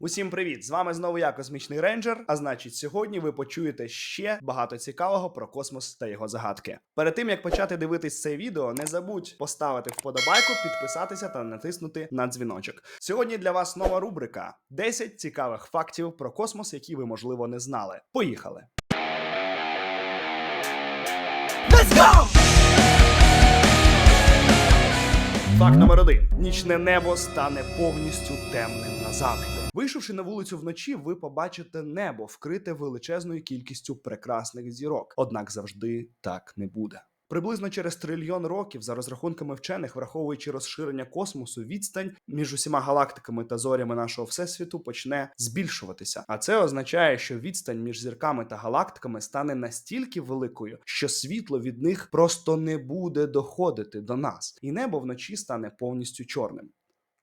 Усім привіт! З вами знову я, космічний рейнджер. А значить, сьогодні ви почуєте ще багато цікавого про космос та його загадки. Перед тим як почати дивитись це відео, не забудь поставити вподобайку, підписатися та натиснути на дзвіночок. Сьогодні для вас нова рубрика: 10 цікавих фактів про космос, які ви можливо не знали. Поїхали! Факт номер один: нічне небо стане повністю темним назавжди. Вийшовши на вулицю вночі, ви побачите небо, вкрите величезною кількістю прекрасних зірок. Однак завжди так не буде. Приблизно через трильйон років, за розрахунками вчених, враховуючи розширення космосу, відстань між усіма галактиками та зорями нашого всесвіту почне збільшуватися. А це означає, що відстань між зірками та галактиками стане настільки великою, що світло від них просто не буде доходити до нас, і небо вночі стане повністю чорним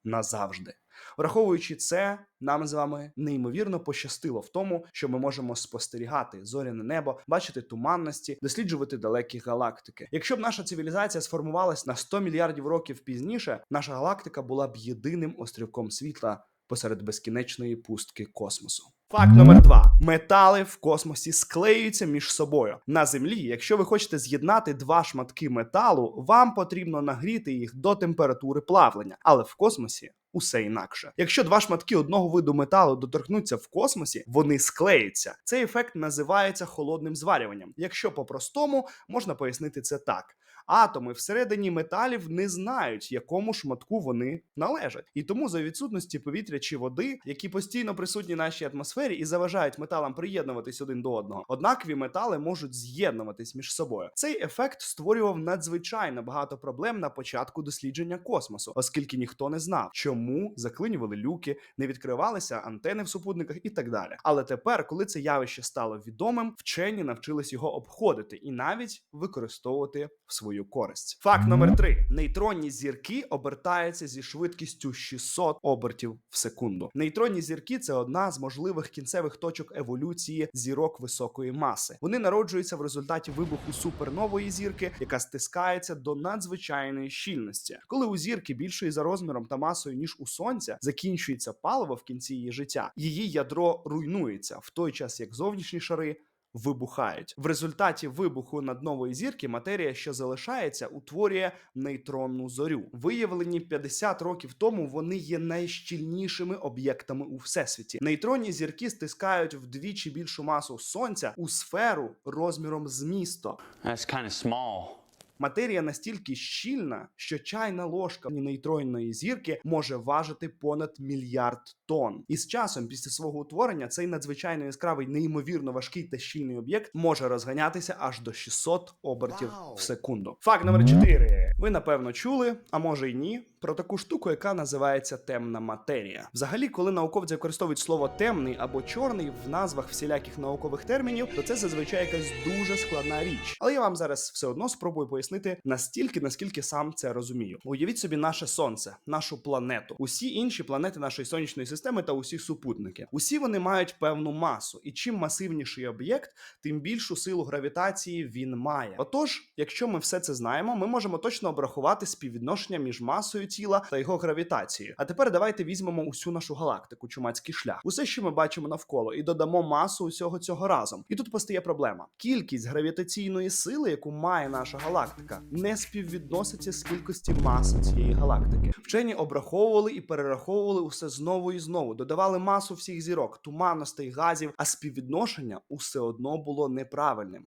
назавжди. Враховуючи це, нам з вами неймовірно пощастило в тому, що ми можемо спостерігати зоряне небо, бачити туманності, досліджувати далекі галактики. Якщо б наша цивілізація сформувалась на 100 мільярдів років пізніше, наша галактика була б єдиним острівком світла посеред безкінечної пустки космосу. Факт номер два: метали в космосі склеюються між собою на землі. Якщо ви хочете з'єднати два шматки металу, вам потрібно нагріти їх до температури плавлення, але в космосі. Усе інакше. Якщо два шматки одного виду металу доторкнуться в космосі, вони склеються. Цей ефект називається холодним зварюванням. Якщо по-простому можна пояснити це так: атоми всередині металів не знають, якому шматку вони належать, і тому за відсутності повітря чи води, які постійно присутні в нашій атмосфері і заважають металам приєднуватись один до одного, однакові метали можуть з'єднуватись між собою. Цей ефект створював надзвичайно багато проблем на початку дослідження космосу, оскільки ніхто не знав, чому заклинювали люки, не відкривалися антени в супутниках і так далі. Але тепер, коли це явище стало відомим, вчені навчились його обходити і навіть використовувати в свою користь. Факт номер три: нейтронні зірки обертаються зі швидкістю 600 обертів в секунду. Нейтронні зірки це одна з можливих кінцевих точок еволюції зірок високої маси. Вони народжуються в результаті вибуху супернової зірки, яка стискається до надзвичайної щільності. Коли у зірки більшої за розміром та масою ніж у сонця, закінчується паливо в кінці її життя. Її ядро руйнується в той час, як зовнішні шари. Вибухають в результаті вибуху наднової зірки. Матерія, що залишається, утворює нейтронну зорю. Виявлені 50 років тому. Вони є найщільнішими об'єктами у всесвіті. Нейтронні зірки стискають вдвічі більшу масу сонця у сферу розміром з місто. That's kind of small. Матерія настільки щільна, що чайна ложка нейтронної зірки може важити понад мільярд тонн. І з часом, після свого утворення, цей надзвичайно яскравий, неймовірно важкий та щільний об'єкт може розганятися аж до 600 обертів в секунду. Факт номер 4. Ви напевно чули, а може й ні, про таку штуку, яка називається темна матерія. Взагалі, коли науковці використовують слово темний або чорний в назвах всіляких наукових термінів, то це зазвичай якась дуже складна річ. Але я вам зараз все одно спробую пояснити настільки, наскільки сам це розумію. Уявіть собі наше сонце, нашу планету, усі інші планети нашої сонячної системи та усі супутники. Усі вони мають певну масу, і чим масивніший об'єкт, тим більшу силу гравітації він має. Отож, якщо ми все це знаємо, ми можемо точно обрахувати співвідношення між масою тіла та його гравітацією. А тепер давайте візьмемо усю нашу галактику, чумацький шлях, усе, що ми бачимо навколо, і додамо масу усього цього разом. І тут постає проблема: кількість гравітаційної сили, яку має наша галактика, не співвідноситься з кількості маси цієї галактики. Вчені обраховували і перераховували усе знову і знову, додавали масу всіх зірок, туманностей, газів, а співвідношення усе одно було неправильним.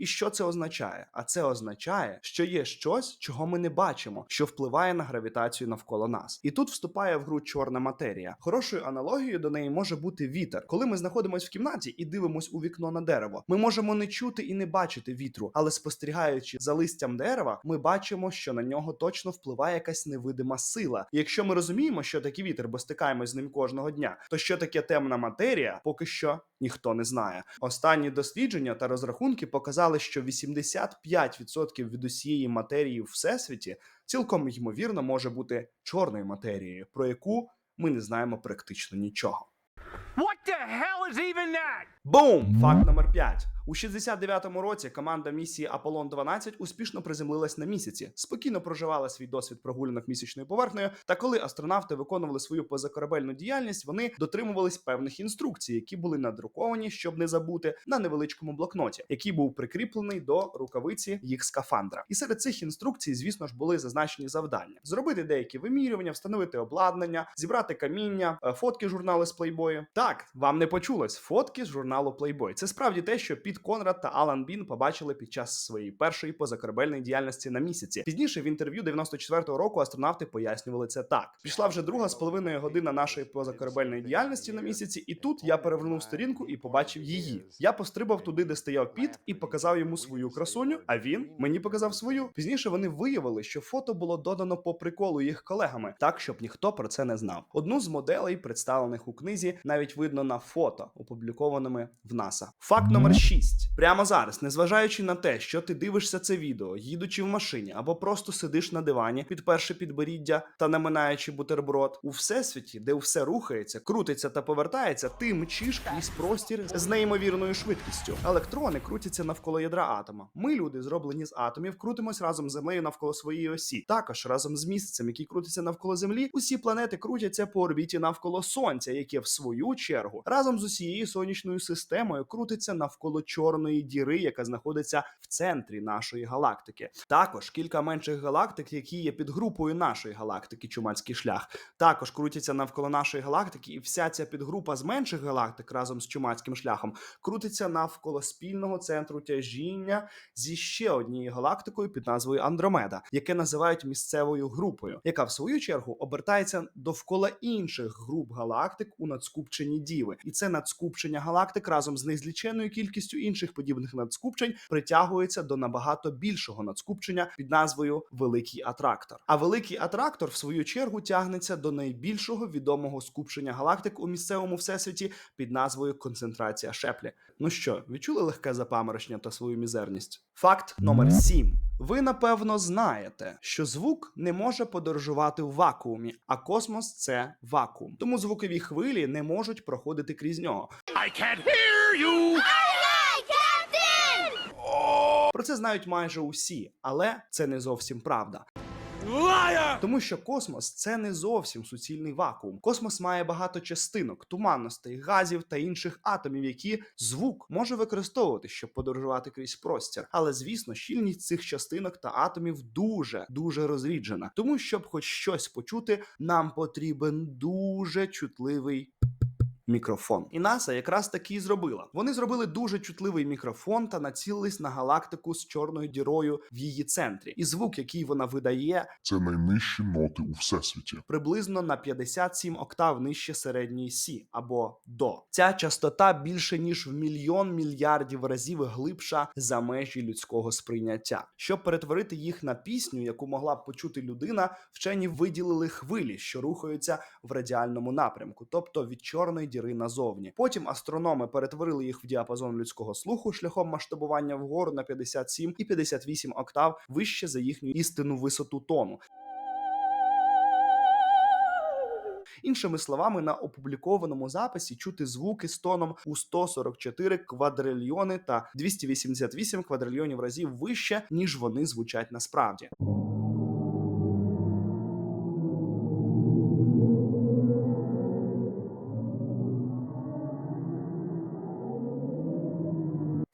І що це означає? А це означає, що є щось, чого ми не бачимо, що впливає на гравітацію навколо нас. І тут вступає в гру чорна матерія. Хорошою аналогією до неї може бути вітер. Коли ми знаходимося в кімнаті і дивимось у вікно на дерево, ми можемо не чути і не бачити вітру, але спостерігаючи за листям дерева, ми бачимо, що на нього точно впливає якась невидима сила. І якщо ми розуміємо, що таке вітер, бо стикаємось з ним кожного дня, то що таке темна матерія, поки що ніхто не знає. Останні дослідження та розрахунки показали, що 85% від усієї матерії в всесвіті цілком ймовірно може бути чорною матерією, про яку ми не знаємо практично нічого. What the hell is even that? Бум! Факт номер 5. У 69-му році команда місії Аполлон 12 успішно приземлилась на місяці, спокійно проживала свій досвід прогулянок місячною поверхнею. Та коли астронавти виконували свою позакорабельну діяльність, вони дотримувались певних інструкцій, які були надруковані, щоб не забути, на невеличкому блокноті, який був прикріплений до рукавиці їх скафандра. І серед цих інструкцій, звісно ж, були зазначені завдання: зробити деякі вимірювання, встановити обладнання, зібрати каміння, е, фотки журналу з Playboy. Так, вам не почулось фотки з журналу Playboy. Це справді те, що Піт Конрад та Алан Бін побачили під час своєї першої позакорабельної діяльності на місяці. Пізніше в інтерв'ю 94-го року астронавти пояснювали це так: пішла вже друга з половиною година нашої позакорабельної діяльності на місяці, і тут я перевернув сторінку і побачив її. Я пострибав туди, де стояв Піт, і показав йому свою красуню. А він мені показав свою. Пізніше вони виявили, що фото було додано по приколу їх колегами, так щоб ніхто про це не знав. Одну з моделей, представлених у книзі, навіть видно на фото, опублікованими в НАСА. Факт номер 6. Прямо зараз, незважаючи на те, що ти дивишся це відео, їдучи в машині або просто сидиш на дивані, підперши підборіддя та наминаючи бутерброд, у всесвіті, де все рухається, крутиться та повертається, ти мчиш крізь простір з неймовірною швидкістю. Електрони крутяться навколо ядра атома. Ми, люди, зроблені з атомів, крутимось разом з землею навколо своєї осі. Також разом з місяцем, який крутиться навколо землі, усі планети крутяться по орбіті навколо сонця, яке в свою чергу разом з усією сонячною системою крутиться навколо чорної діри, яка знаходиться в центрі нашої галактики. Також кілька менших галактик, які є підгрупою нашої галактики, чумацький шлях, також крутяться навколо нашої галактики, і вся ця підгрупа з менших галактик разом з чумацьким шляхом крутиться навколо спільного центру тяжіння зі ще однією галактикою під назвою Андромеда, яке називають місцевою групою, яка в свою чергу обертається довкола інших груп галактик у надскупченні Діви, і це надскупчення галактик разом з незліченою кількістю інших подібних надскупчень притягується до набагато більшого надскупчення під назвою Великий Атрактор. А великий атрактор, в свою чергу, тягнеться до найбільшого відомого скупчення галактик у місцевому всесвіті під назвою концентрація Шеплі. Ну що, відчули легке запаморочення та свою мізерність? Факт номер 7. Ви напевно знаєте, що звук не може подорожувати в вакуумі, а космос це вакуум. Тому звукові хвилі не можуть проходити крізь нього. I can't hear you! Про це знають майже усі, але це не зовсім правда. Тому що космос це не зовсім суцільний вакуум. Космос має багато частинок, туманностей, газів та інших атомів, які звук може використовувати, щоб подорожувати крізь простір. Але звісно, щільність цих частинок та атомів дуже дуже розріджена. Тому, щоб хоч щось почути, нам потрібен дуже чутливий. Мікрофон і НАСА якраз таки і зробила. Вони зробили дуже чутливий мікрофон та націлились на галактику з чорною дірою в її центрі. І звук, який вона видає, Це найнижчі ноти у всесвіті. приблизно на 57 октав нижче середньої Сі або до. Ця частота більше ніж в мільйон мільярдів разів глибша за межі людського сприйняття. Щоб перетворити їх на пісню, яку могла б почути людина, вчені виділили хвилі, що рухаються в радіальному напрямку, тобто від чорної діри назовні. Потім астрономи перетворили їх в діапазон людського слуху шляхом масштабування вгору на 57 і 58 октав вище за їхню істинну висоту тону. Іншими словами, на опублікованому записі чути звуки з тоном у 144 квадрильйони та 288 квадрильйонів разів вище, ніж вони звучать насправді.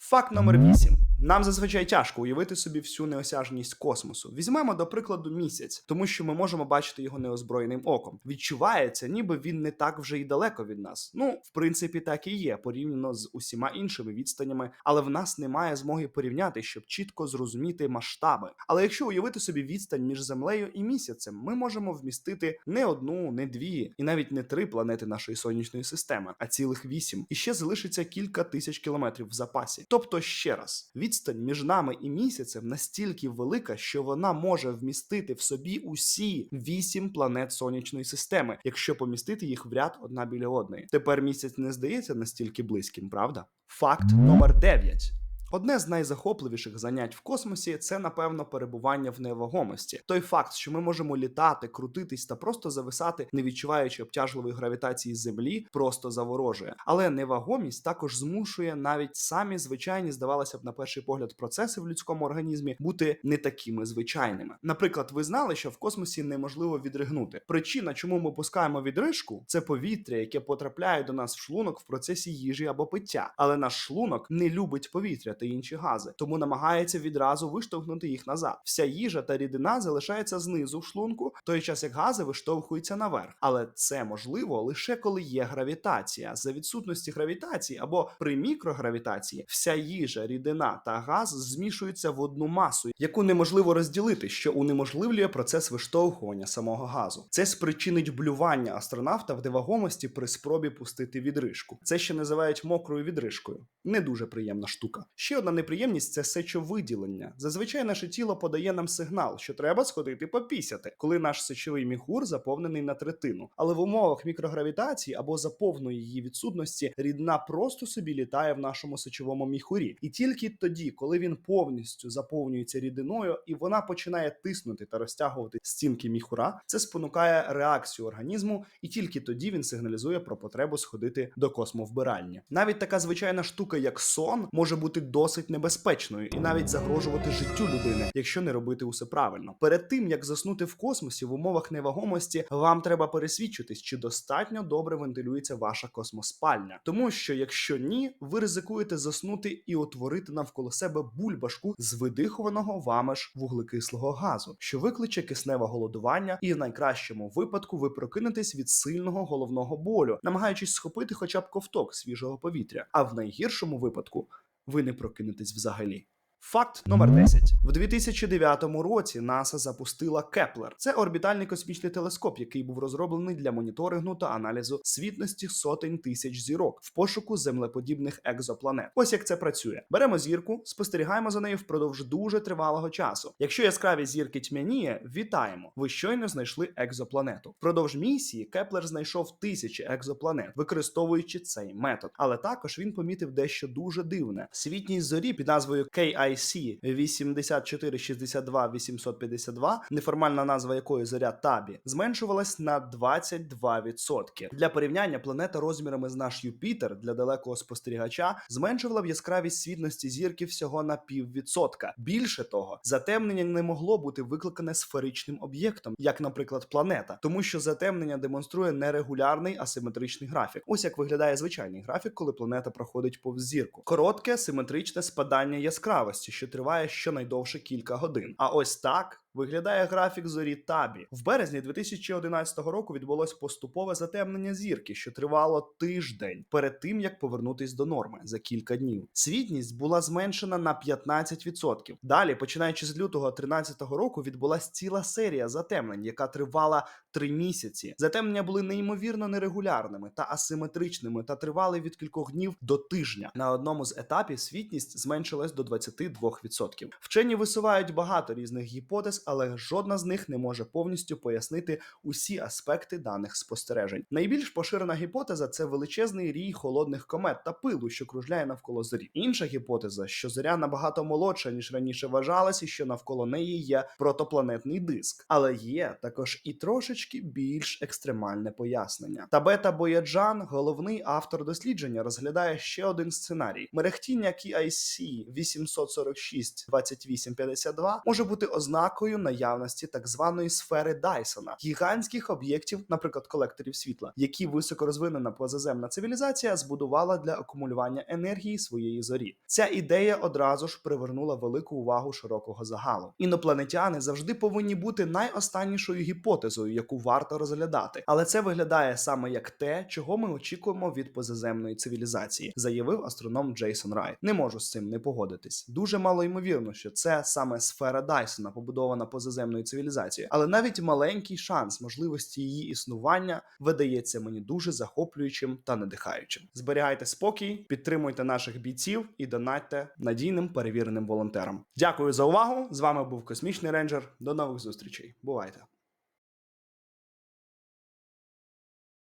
Факт номер 8. Нам зазвичай тяжко уявити собі всю неосяжність космосу. Візьмемо до прикладу місяць, тому що ми можемо бачити його неозброєним оком. Відчувається, ніби він не так вже й далеко від нас. Ну, в принципі, так і є порівняно з усіма іншими відстанями, але в нас немає змоги порівняти, щоб чітко зрозуміти масштаби. Але якщо уявити собі відстань між землею і місяцем, ми можемо вмістити не одну, не дві і навіть не три планети нашої сонячної системи, а цілих вісім. І ще залишиться кілька тисяч кілометрів в запасі. Тобто, ще раз, відстань між нами і місяцем настільки велика, що вона може вмістити в собі усі вісім планет сонячної системи, якщо помістити їх в ряд одна біля одної. Тепер місяць не здається настільки близьким, правда? Факт номер 9. Одне з найзахопливіших занять в космосі це, напевно, перебування в невагомості. Той факт, що ми можемо літати, крутитись та просто зависати, не відчуваючи обтяжливої гравітації Землі, просто заворожує. Але невагомість також змушує навіть самі звичайні, здавалося б, на перший погляд, процеси в людському організмі бути не такими звичайними. Наприклад, ви знали, що в космосі неможливо відригнути. Причина, чому ми пускаємо відрижку, це повітря, яке потрапляє до нас в шлунок в процесі їжі або пиття. Але наш шлунок не любить повітря та інші гази, тому намагається відразу виштовхнути їх назад. Вся їжа та рідина залишається знизу в шлунку, в той час як гази виштовхуються наверх. Але це можливо лише коли є гравітація. За відсутності гравітації або при мікрогравітації вся їжа, рідина та газ змішуються в одну масу, яку неможливо розділити, що унеможливлює процес виштовхування самого газу. Це спричинить блювання астронавта в невагомості при спробі пустити відрижку. Це ще називають мокрою відрижкою. Не дуже приємна штука. Ще одна неприємність це сечовиділення. Зазвичай наше тіло подає нам сигнал, що треба сходити попісяти, коли наш сечовий міхур заповнений на третину. Але в умовах мікрогравітації або за повної її відсутності рідина просто собі літає в нашому сечовому міхурі. І тільки тоді, коли він повністю заповнюється рідиною і вона починає тиснути та розтягувати стінки міхура, це спонукає реакцію організму, і тільки тоді він сигналізує про потребу сходити до космовбиральні. Навіть така звичайна штука, як сон, може бути досить небезпечною і навіть загрожувати життю людини, якщо не робити усе правильно. Перед тим як заснути в космосі в умовах невагомості, вам треба пересвідчитись, чи достатньо добре вентилюється ваша космоспальня, тому що якщо ні, ви ризикуєте заснути і утворити навколо себе бульбашку з видихуваного вами ж вуглекислого газу, що викличе кисневе голодування, і в найкращому випадку ви прокинетесь від сильного головного болю, намагаючись схопити хоча б ковток свіжого повітря. А в найгіршому випадку ви не прокинетесь взагалі. Факт номер 10. В 2009 році НАСА запустила Кеплер. Це орбітальний космічний телескоп, який був розроблений для моніторингу та аналізу світності сотень тисяч зірок в пошуку землеподібних екзопланет. Ось як це працює. Беремо зірку, спостерігаємо за нею впродовж дуже тривалого часу. Якщо яскраві зірки тьмяніє, вітаємо! Ви щойно знайшли екзопланету. Впродовж місії Кеплер знайшов тисячі екзопланет, використовуючи цей метод. Але також він помітив дещо дуже дивне: світність зорі під назвою KIC 8462 852, неформальна назва якої зоря Табі, зменшувалась на 22%. Для порівняння планета розмірами з наш Юпітер для далекого спостерігача зменшувала б яскравість світності зірки всього на піввідсотка. Більше того, затемнення не могло бути викликане сферичним об'єктом, як, наприклад, планета, тому що затемнення демонструє нерегулярний асиметричний графік. Ось як виглядає звичайний графік, коли планета проходить повз зірку. Коротке симетричне спадання яскравості, що триває щонайдовше кілька годин. А ось так. Виглядає графік зорі Табі. В березні 2011 року відбулось поступове затемнення зірки, що тривало тиждень перед тим, як повернутись до норми за кілька днів. Світність була зменшена на 15%. Далі, починаючи з лютого 2013 року, відбулась ціла серія затемнень, яка тривала три місяці. Затемнення були неймовірно нерегулярними та асиметричними та тривали від кількох днів до тижня. На одному з етапів світність зменшилась до 22%. Вчені висувають багато різних гіпотез, але жодна з них не може повністю пояснити усі аспекти даних спостережень. Найбільш поширена гіпотеза це величезний рій холодних комет та пилу, що кружляє навколо зорі. Інша гіпотеза, що зоря набагато молодша ніж раніше вважалось, і що навколо неї є протопланетний диск. Але є також і трошечки більш екстремальне пояснення. Табета Бояджан, головний автор дослідження, розглядає ще один сценарій: мерехтіння KIC 846 2852 може бути ознакою наявності так званої сфери Дайсона, гігантських об'єктів, наприклад, колекторів світла, які високорозвинена позаземна цивілізація збудувала для акумулювання енергії своєї зорі. Ця ідея одразу ж привернула велику увагу широкого загалу. Інопланетяни завжди повинні бути найостаннішою гіпотезою, яку варто розглядати, але це виглядає саме як те, чого ми очікуємо від позаземної цивілізації, заявив астроном Джейсон Райт. Не можу з цим не погодитись. Дуже мало ймовірно, що це саме сфера Дайсона, побудована позаземною цивілізацією, але навіть маленький шанс можливості її існування видається мені дуже захоплюючим та надихаючим. Зберігайте спокій, підтримуйте наших бійців і донатьте надійним перевіреним волонтерам. Дякую за увагу! З вами був Космічний рейнджер. До нових зустрічей. Бувайте!